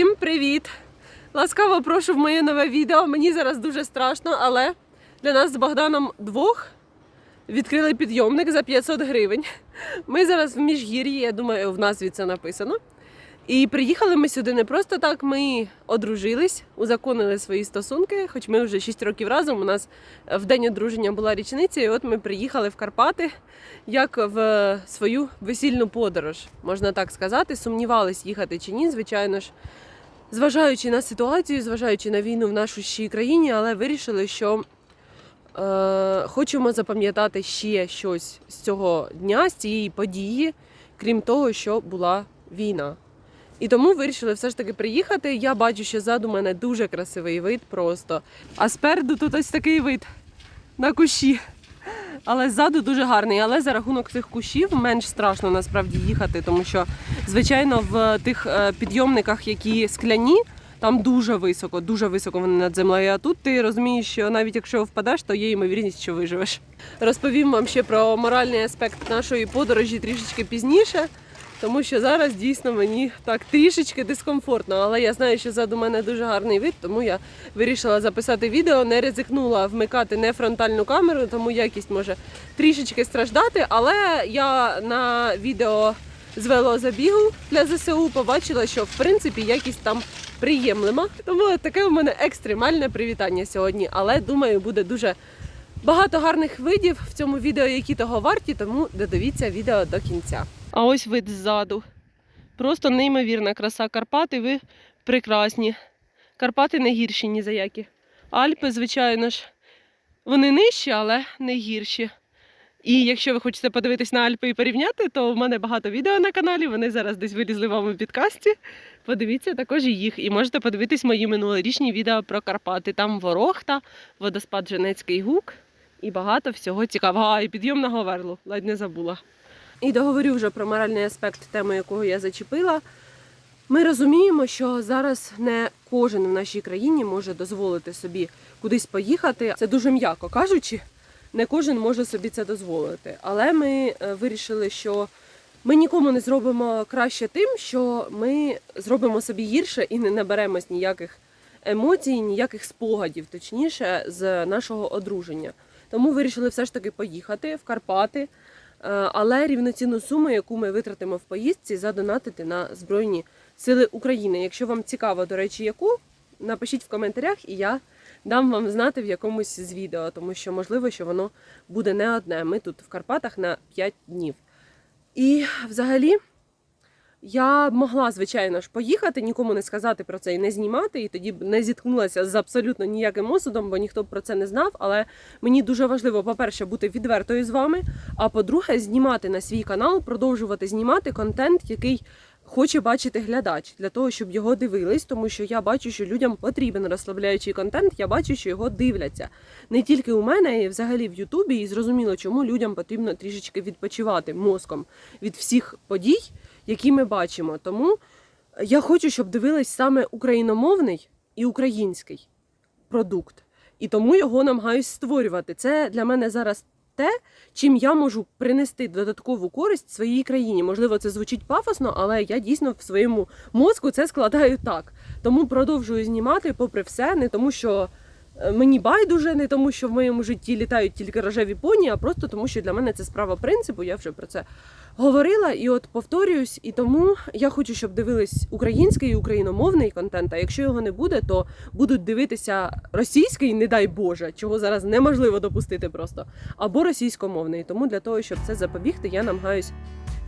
Всім привіт! Ласкаво прошу в моє нове відео. Мені зараз дуже страшно, але для нас з Богданом двох відкрили підйомник за 500 гривень. Ми зараз в міжгір'ї, я думаю, в назві це написано. І приїхали ми сюди не просто так. Ми одружились, узаконили свої стосунки, хоч ми вже 6 років разом. У нас в день одруження була річниця, і от ми приїхали в Карпати як в свою весільну подорож, можна так сказати. Сумнівались їхати чи ні, звичайно ж. Зважаючи на ситуацію, зважаючи на війну в нашій країні, але вирішили, що е, хочемо запам'ятати ще щось з цього дня, з цієї події, крім того, що була війна. І тому вирішили все ж таки приїхати. Я бачу, що ззаду мене дуже красивий вид просто. А спереду тут ось такий вид на кущі. Але ззаду дуже гарний. Але за рахунок цих кущів менш страшно насправді їхати, тому що, звичайно, в тих е, підйомниках, які скляні, там дуже високо, дуже високо вони над землею. А тут ти розумієш, що навіть якщо впадеш, то є ймовірність, що виживеш. Розповім вам ще про моральний аспект нашої подорожі трішечки пізніше. Тому що зараз дійсно мені так трішечки дискомфортно, але я знаю, що ззаду мене дуже гарний вид, тому я вирішила записати відео, не ризикнула вмикати не фронтальну камеру, тому якість може трішечки страждати. Але я на відео з велозабігу для ЗСУ побачила, що в принципі якість там приємлива. Тому таке у мене екстремальне привітання сьогодні. Але думаю, буде дуже багато гарних видів в цьому відео, які того варті, тому додивіться відео до кінця. А ось вид ззаду. Просто неймовірна краса Карпати. Ви прекрасні. Карпати не гірші ні за які. Альпи, звичайно ж, вони нижчі, але не гірші. І якщо ви хочете подивитись на Альпи і порівняти, то в мене багато відео на каналі. Вони зараз десь вилізли вам у підкасті. Подивіться також їх. І можете подивитись мої минулорічні відео про Карпати. Там Ворохта, водоспад Женецький гук і багато всього цікавого. А, і підйом на Говерлу, ледь не забула. І договорю вже про моральний аспект теми, якого я зачепила. Ми розуміємо, що зараз не кожен в нашій країні може дозволити собі кудись поїхати. Це дуже м'яко кажучи, не кожен може собі це дозволити. Але ми е, вирішили, що ми нікому не зробимо краще тим, що ми зробимо собі гірше і не наберемось ніяких емоцій, ніяких спогадів, точніше, з нашого одруження. Тому вирішили все ж таки поїхати в Карпати. Е, але рівноцінну суму, яку ми витратимо в поїздці, задонатити на Збройні Сили України. Якщо вам цікаво, до речі, яку, напишіть в коментарях, і я дам вам знати в якомусь з відео, тому що можливо, що воно буде не одне. Ми тут в Карпатах на 5 днів. І взагалі. Я могла, звичайно ж, поїхати, нікому не сказати про це і не знімати, і тоді б не зіткнулася з абсолютно ніяким осудом, бо ніхто б про це не знав. Але мені дуже важливо, по-перше, бути відвертою з вами. А по-друге, знімати на свій канал, продовжувати знімати контент, який хоче бачити глядач, для того, щоб його дивились, тому що я бачу, що людям потрібен розслабляючий контент. Я бачу, що його дивляться не тільки у мене, й взагалі в Ютубі. І зрозуміло, чому людям потрібно трішечки відпочивати мозком від всіх подій які ми бачимо. Тому я хочу, щоб дивились саме україномовний і український продукт. І тому його намагаюсь створювати. Це для мене зараз те, чим я можу принести додаткову користь своїй країні. Можливо, це звучить пафосно, але я дійсно в своєму мозку це складаю так. Тому продовжую знімати, попри все, не тому, що. е, Мені байдуже не тому, що в моєму житті літають тільки рожеві поні, а просто тому, що для мене це справа принципу. Я вже про це говорила і от повторююсь, і тому я хочу, щоб дивились український і україномовний контент. А якщо його не буде, то будуть дивитися російський, не дай Боже, чого зараз неможливо допустити просто, або російськомовний. Тому для того, щоб це запобігти, я намагаюсь.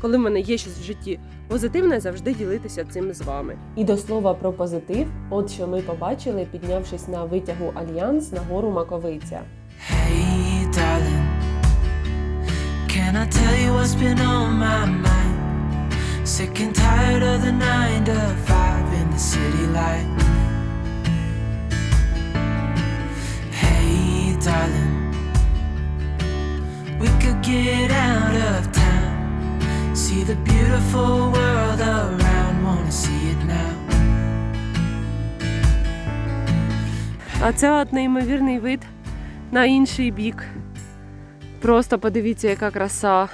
Коли в мене є щось в житті позитивне, завжди ділитися цим з вами. І до слова про позитив, от що ми побачили, піднявшись на витягу Альянс на гору Маковиця. Hey, can I tell you what's been on my mind? Sick and tired of the nine to five in the city light. Hey, darling, we could get out of town, see the beautiful world around, wanna see it now. А це от неймовірний вид на інший бік. Просто подивіться, яка краса.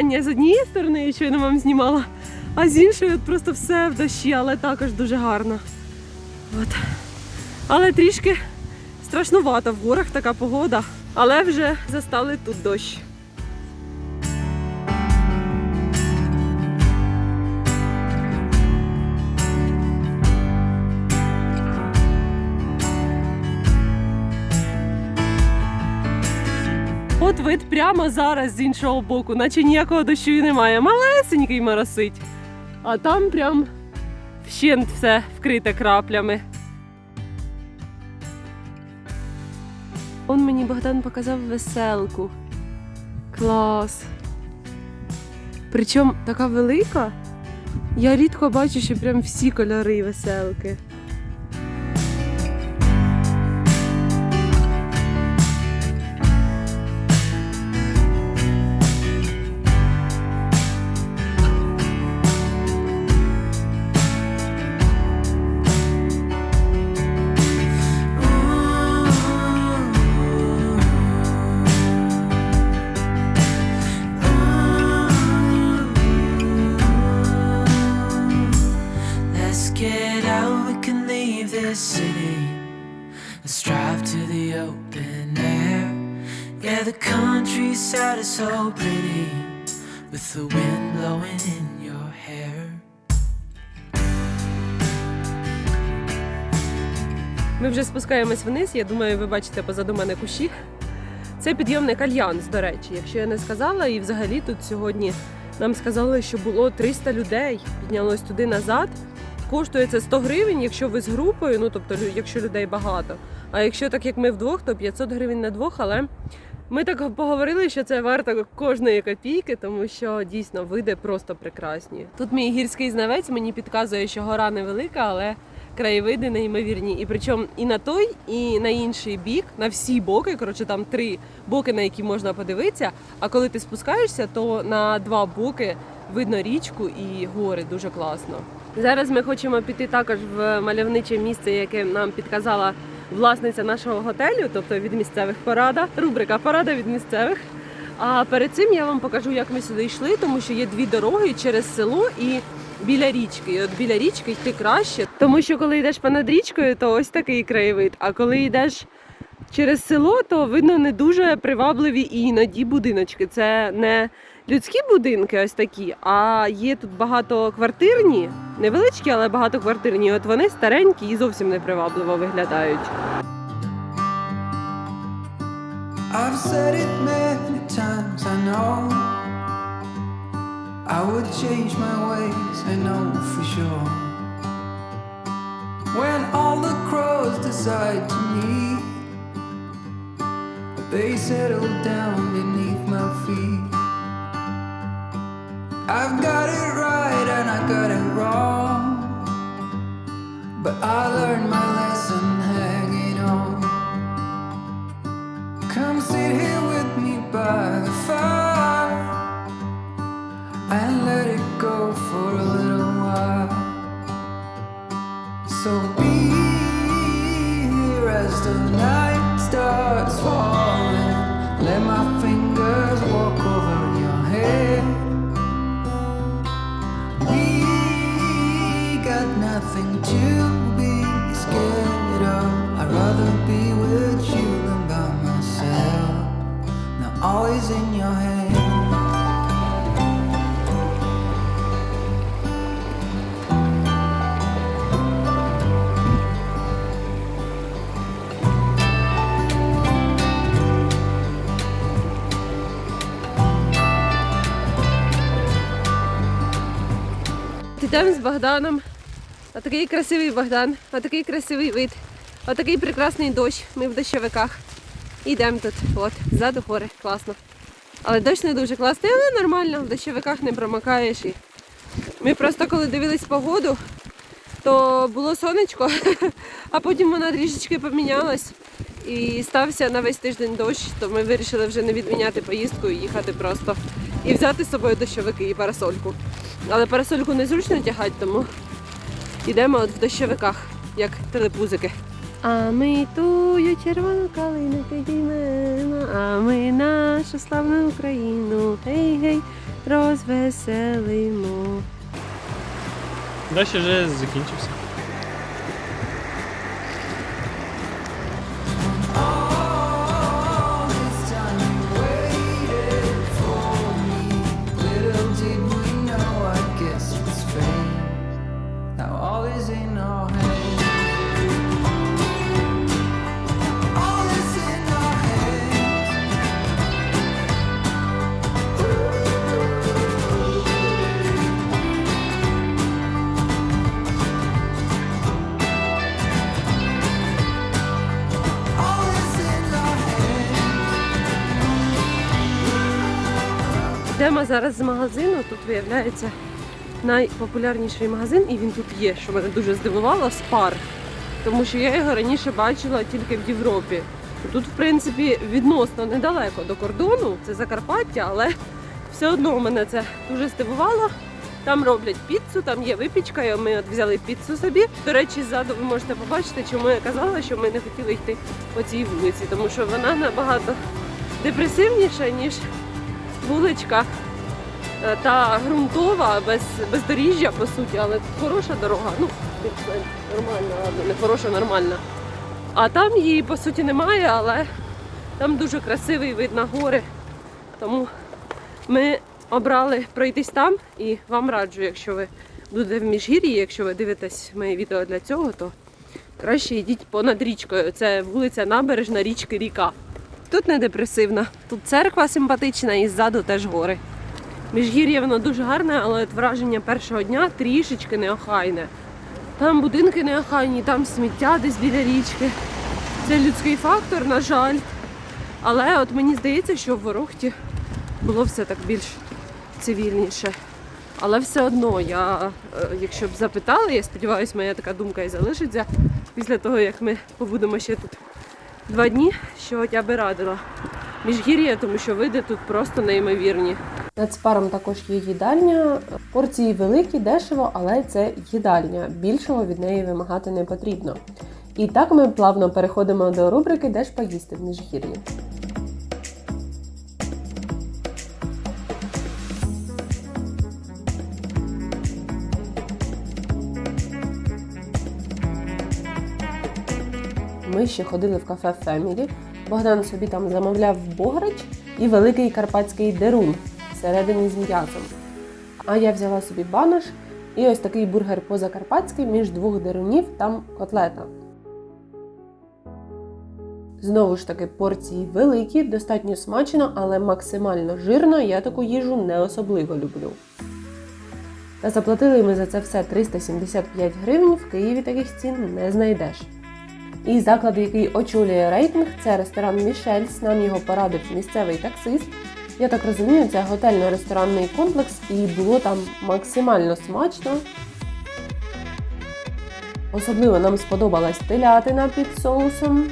Порівняння з однієї сторони, я щойно вам знімала, а з іншої от просто все в дощі, але також дуже гарно. От. Але трішки страшнувато в горах така погода, але вже застали тут дощ. От вид прямо зараз з іншого боку, наче ніякого дощу і немає. Малесенький моросить. А там прям вщент все вкрите краплями. Он мені Богдан показав веселку. Клас. Причому така велика. Я рідко бачу, що прям всі кольори веселки. City. Let's drive to the open air. Yeah, the countryside is so pretty with the wind blowing in your hair. Ми вже спускаємось вниз. Я думаю, ви бачите позаду мене кущі. Це підйомник Альянс, до речі. Якщо я не сказала, і взагалі тут сьогодні нам сказали, що було 300 людей. Піднялось туди назад. Коштує це 100 гривень, якщо ви з групою, ну тобто, якщо людей багато. А якщо так як ми вдвох, то 500 гривень на двох. Але ми так поговорили, що це варто кожної копійки, тому що дійсно види просто прекрасні. Тут мій гірський знавець мені підказує, що гора невелика, але краєвиди неймовірні. І причому і на той, і на інший бік, на всі боки. Коротше, там три боки, на які можна подивитися. А коли ти спускаєшся, то на два боки видно річку і гори дуже класно. Зараз ми хочемо піти також в мальовниче місце, яке нам підказала власниця нашого готелю, тобто від місцевих порада, рубрика Порада від місцевих. А перед цим я вам покажу, як ми сюди йшли, тому що є дві дороги через село і біля річки. І от біля річки йти краще, тому що коли йдеш понад річкою, то ось такий краєвид. А коли йдеш через село, то видно не дуже привабливі і іноді будиночки. Це не людські будинки, ось такі, а є тут багатоквартирні, невеличкі, але багатоквартирні. От вони старенькі і зовсім не привабливо виглядають. They settle down beneath my feet. I've got it right and I got it wrong, but I learned my lesson hanging on. Come sit here with me by the fire and let it go for a little Богданом. А такий красивий Богдан, а такий красивий вид, а такий прекрасний дощ. Ми в дощовиках. Йдемо тут. От, ззаду гори, класно. Але дощ не дуже класний, але нормально, в дощовиках не промокаєш. І... Ми просто коли дивились погоду, то було сонечко, а потім вона трішечки помінялась і стався на весь тиждень дощ, то ми вирішили вже не відміняти поїздку і їхати просто і взяти з собою дощовики і парасольку. Але парасольку незручно тягати, тому йдемо от в дощовиках, як телепузики. А ми тую червону калину підіймемо, а ми нашу славну Україну, гей гей, розвеселимо. Дощ вже закінчився. Зараз з магазину. Тут виявляється найпопулярніший магазин, і він тут є, що мене дуже здивувало, спар. Тому що я його раніше бачила тільки в Європі. Тут, в принципі, відносно недалеко до кордону, це Закарпаття, але все одно мене це дуже здивувало. Там роблять піцу, там є випічка, і ми от взяли піцу собі. До речі, ззаду ви можете побачити, чому я казала, що ми не хотіли йти по цій вулиці, тому що вона набагато депресивніша, ніж вуличка та ґрунтова, без бездоріжжя, по суті, але хороша дорога. Ну, нормальна, ладно, не хороша, нормальна. А там її по суті немає, але там дуже красивий вид на гори. Тому ми обрали пройтись там і вам раджу, якщо ви будете в міжгір'ї, якщо ви дивитесь мої відео для цього, то краще йдіть понад річкою. Це вулиця Набережна річки Ріка. Тут не депресивна, тут церква симпатична і ззаду теж гори. Міжгір'я воно дуже гарне, але от враження першого дня трішечки неохайне. Там будинки неохайні, там сміття десь біля річки. Це людський фактор, на жаль. Але от мені здається, що в Ворохті було все так більш цивільніше. Але все одно, я, е, якщо б запитали, я сподіваюся, моя така думка і залишиться після того, як ми побудемо ще тут два дні, що я би радила міжгір'я, тому що види тут просто неймовірні. Над спаром також є їдальня. Порції великі, дешево, але це їдальня. Більшого від неї вимагати не потрібно. І так ми плавно переходимо до рубрики Де ж поїсти в міжгір'ї. Ми ще ходили в кафе Family. Богдан собі там замовляв бограч і великий карпатський дерун всередині з м'ясом. А я взяла собі банош і ось такий бургер по-закарпатськи між двох дерунів, там котлета. Знову ж таки, порції великі, достатньо смачно, але максимально жирно. Я таку їжу не особливо люблю. Та заплатили ми за це все 375 гривень. В Києві таких цін не знайдеш. І заклад, який очолює рейтинг, це ресторан Мішельс. Нам його порадив місцевий таксист. Я так розумію, це готельно-ресторанний комплекс, і було там максимально смачно. Особливо нам сподобалась телятина під соусом.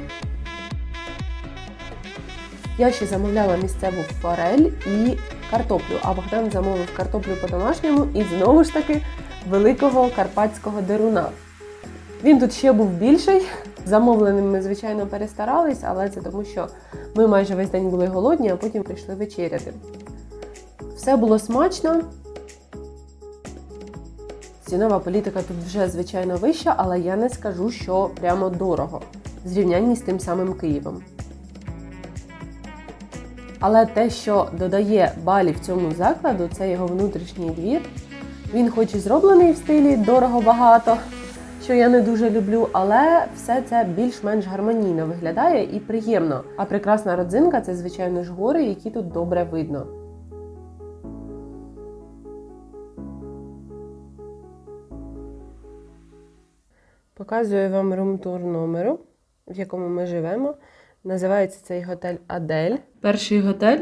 Я ще замовляла місцеву форель і картоплю, а Богдан замовив картоплю по-домашньому і знову ж таки великого карпатського деруна. Він тут ще був більший. Замовленим ми, звичайно, перестарались, але це тому, що ми майже весь день були голодні, а потім прийшли вечеряти. Все було смачно. Цінова політика тут вже, звичайно, вища, але я не скажу, що прямо дорого в зрівнянні з тим самим Києвом. Але те, що додає балів цьому закладу, це його внутрішній двір. Він хоч і зроблений в стилі дорого-багато, що я не дуже люблю, але все це більш-менш гармонійно виглядає і приємно. А прекрасна родзинка це, звичайно ж, гори, які тут добре видно. Показую вам румтур номеру, в якому ми живемо. Називається цей готель Адель. Перший готель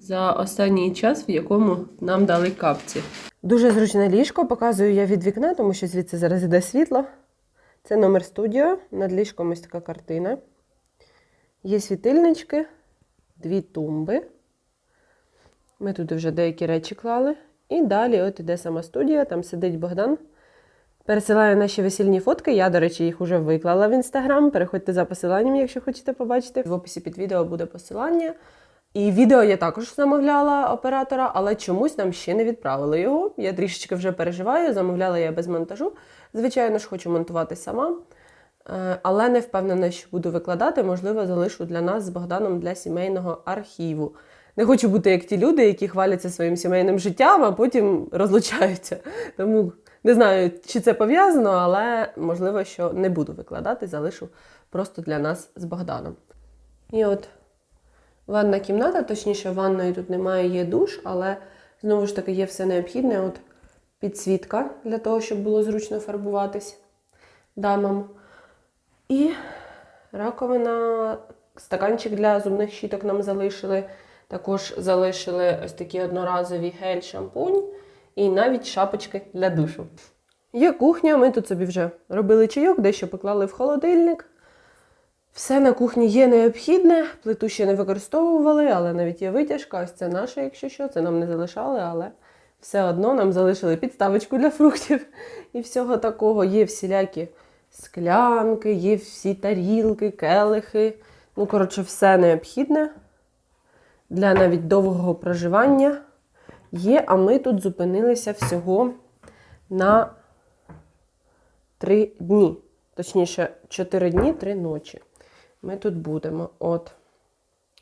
за останній час, в якому нам дали капці. Дуже зручне ліжко, показую я від вікна, тому що звідси зараз іде світло. Це номер студіо. Над ліжком ось така картина. Є світильнички, дві тумби. Ми тут вже деякі речі клали. І далі от іде сама студія, там сидить Богдан. Пересилає наші весільні фотки. Я, до речі, їх вже виклала в інстаграм. Переходьте за посиланням, якщо хочете побачити. В описі під відео буде посилання. І відео я також замовляла оператора, але чомусь нам ще не відправили його. Я трішечки вже переживаю, замовляла я без монтажу. Звичайно ж, хочу монтувати сама. Е, Але не впевнена, що буду викладати. Можливо, залишу для нас з Богданом для сімейного архіву. Не хочу бути як ті люди, які хваляться своїм сімейним життям, а потім розлучаються. Тому не знаю, чи це пов'язано, але можливо, що не буду викладати, залишу просто для нас з Богданом. І от ванна кімната, точніше, ванної тут немає, є душ, але знову ж таки є все необхідне. От підсвітка для того, щоб було зручно фарбуватись дамам. І раковина, стаканчик для зубних щіток нам залишили. Також залишили ось такі одноразові гель, шампунь і навіть шапочки для душу. Є кухня, ми тут собі вже робили чайок, дещо поклали в холодильник. Все на кухні є необхідне, плиту ще не використовували, але навіть є витяжка. Ось це наша, якщо що, це нам не залишали, але все одно нам залишили підставочку для фруктів і всього такого. Є всілякі склянки, є всі тарілки, келихи. Ну, коротше, все необхідне для навіть довгого проживання є, а ми тут зупинилися всього на три дні. Точніше, чотири дні, три ночі. Ми тут будемо. От.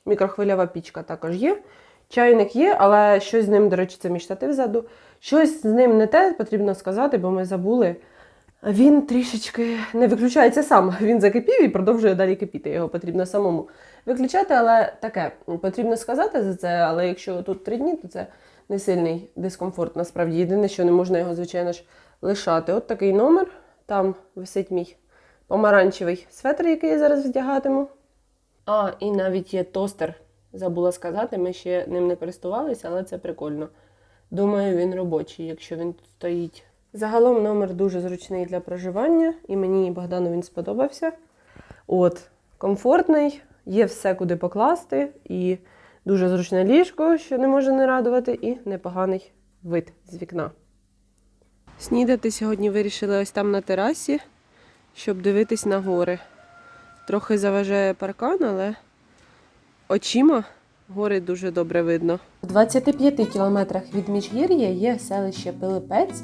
Мікрохвильова пічка також є. Чайник є, але щось з ним, до речі, це мій штатив ззаду. Щось з ним не те потрібно сказати, бо ми забули. Він трішечки не виключається сам. Він закипів і продовжує далі кипіти. Його потрібно самому виключати, але таке потрібно сказати за це. Але якщо тут три дні, то це не сильний дискомфорт. Насправді єдине, що не можна його, звичайно ж, лишати. От такий номер. Там висить мій помаранчевий светр, який я зараз вдягатиму. А, і навіть є тостер. Забула сказати, ми ще ним не користувалися, але це прикольно. Думаю, він робочий, якщо він тут стоїть. Загалом номер дуже зручний для проживання, і мені і Богдану він сподобався. От, комфортний, є все, куди покласти, і дуже зручне ліжко, що не може не радувати, і непоганий вид з вікна. Снідати сьогодні вирішили ось там на терасі, щоб дивитись на гори. Трохи заважає паркан, але очима гори дуже добре видно. В 25 кілометрах від Міжгір'я є селище Пилипець,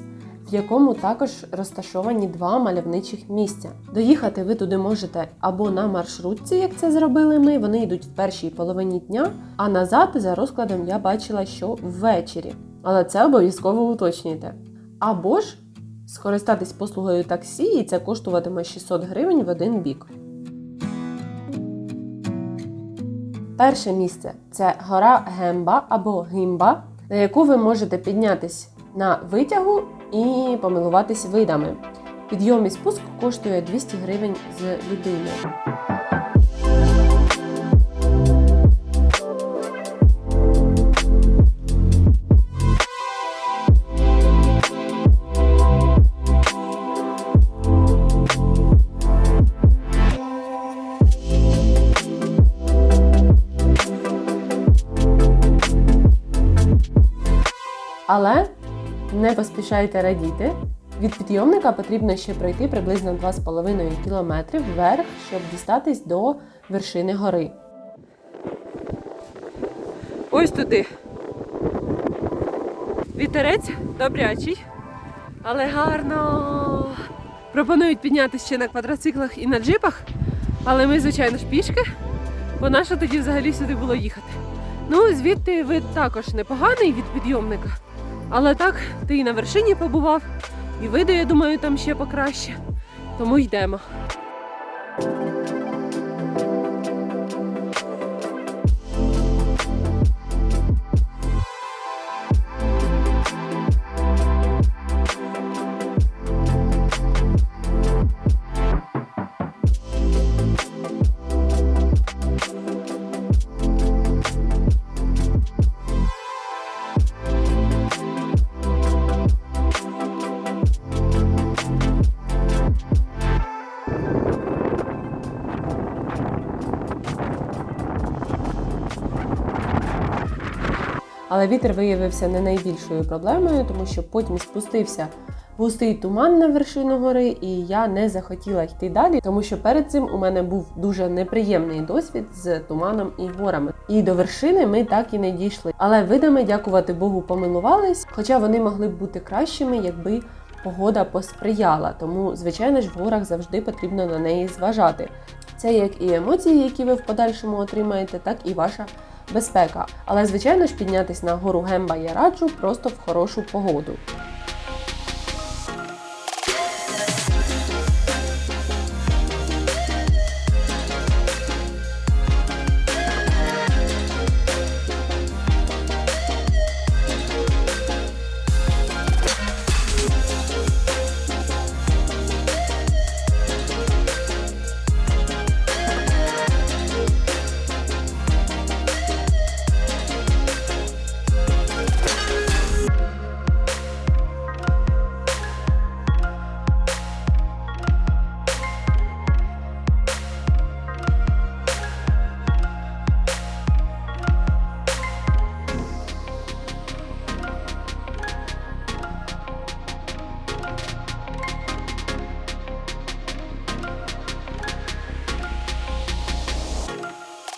в якому також розташовані два мальовничих місця. Доїхати ви туди можете або на маршрутці, як це зробили ми. Вони йдуть в першій половині дня, а назад за розкладом я бачила, що ввечері. Але це обов'язково уточнюйте. Або ж скористатись послугою таксі, і це коштуватиме 600 гривень в один бік. Перше місце це гора Гемба або Гімба, на яку ви можете піднятись на витягу і помилуватись видами. Підйом і спуск коштує 200 гривень з людини. Але не поспішайте радіти. Від підйомника потрібно ще пройти приблизно 2,5 км вверх, щоб дістатись до вершини гори. Ось туди. Вітерець добрячий, але гарно. Пропонують піднятися ще на квадроциклах і на джипах, але ми, звичайно ж, пішки, бо нащо тоді взагалі сюди було їхати. Ну, звідти вид також непоганий від підйомника. Але так, ти і на вершині побував, і види, я думаю, там ще покраще. Тому йдемо. Але вітер виявився не найбільшою проблемою, тому що потім спустився густий туман на вершину гори, і я не захотіла йти далі, тому що перед цим у мене був дуже неприємний досвід з туманом і горами. І до вершини ми так і не дійшли. Але видами, дякувати Богу, помилувались, хоча вони могли б бути кращими, якби погода посприяла. Тому, звичайно ж, в горах завжди потрібно на неї зважати. Це як і емоції, які ви в подальшому отримаєте, так і ваша безпека. Але, звичайно ж, піднятись на гору Гемба я раджу просто в хорошу погоду.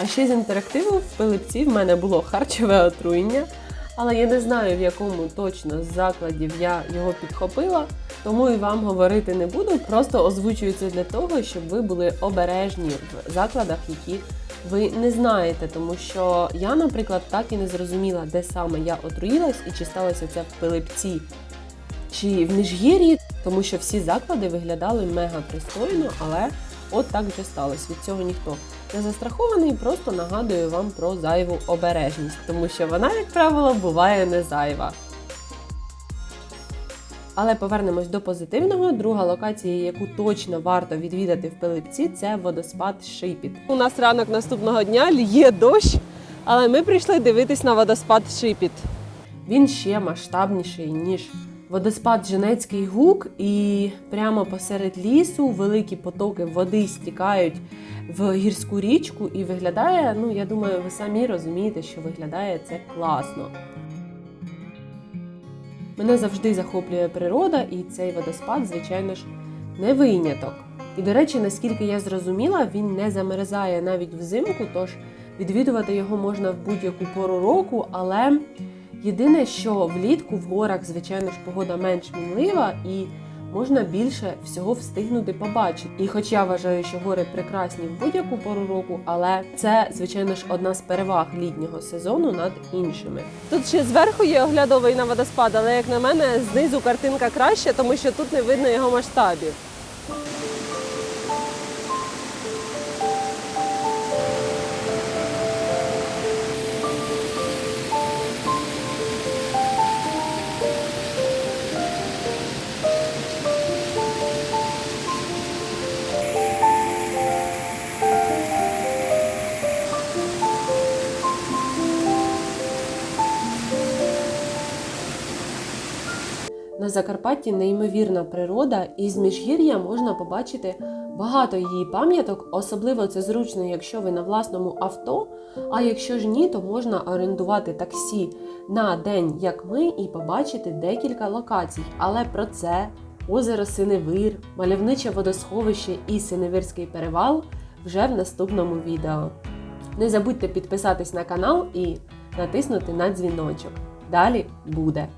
Ще з інтерактиву в Пилипці в мене було харчове отруєння, але я не знаю, в якому точно з закладів я його підхопила, тому і вам говорити не буду. Просто озвучую це для того, щоб ви були обережні в закладах, які ви не знаєте, тому що я, наприклад, так і не зрозуміла, де саме я отруїлась і чи сталося це в Пилипці чи в Міжгір'ї, тому що всі заклади виглядали мега пристойно, але от так вже сталося. Від цього ніхто не застрахований, просто нагадую вам про зайву обережність, тому що вона, як правило, буває не зайва. Але повернемось до позитивного. Друга локація, яку точно варто відвідати в Пилипці, це водоспад Шипіт. У нас ранок наступного дня лє дощ, але ми прийшли дивитись на водоспад Шипіт. Він ще масштабніший, ніж водоспад Женецький гук, і прямо посеред лісу великі потоки води стікають в гірську річку, і виглядає, ну я думаю, ви самі розумієте, що виглядає це класно. Мене завжди захоплює природа, і цей водоспад, звичайно ж, не виняток. І, до речі, наскільки я зрозуміла, він не замерзає навіть взимку, тож відвідувати його можна в будь-яку пору року, але єдине, що влітку в горах, звичайно ж, погода менш мінлива і можна більше всього встигнути побачити. І хоч я вважаю, що гори прекрасні в будь-яку пору року, але це, звичайно ж, одна з переваг літнього сезону над іншими. Тут ще зверху є оглядовий на водоспад, але як на мене, знизу картинка краще, тому що тут не видно його масштабів. Закарпатті неймовірна природа, і з міжгір'я можна побачити багато її пам'яток. Особливо це зручно, якщо ви на власному авто. А якщо ж ні, то можна орендувати таксі на день, як ми, і побачити декілька локацій. Але про це озеро Синевир, мальовниче водосховище і Синевирський перевал вже в наступному відео. Не забудьте підписатись на канал і натиснути на дзвіночок. Далі буде.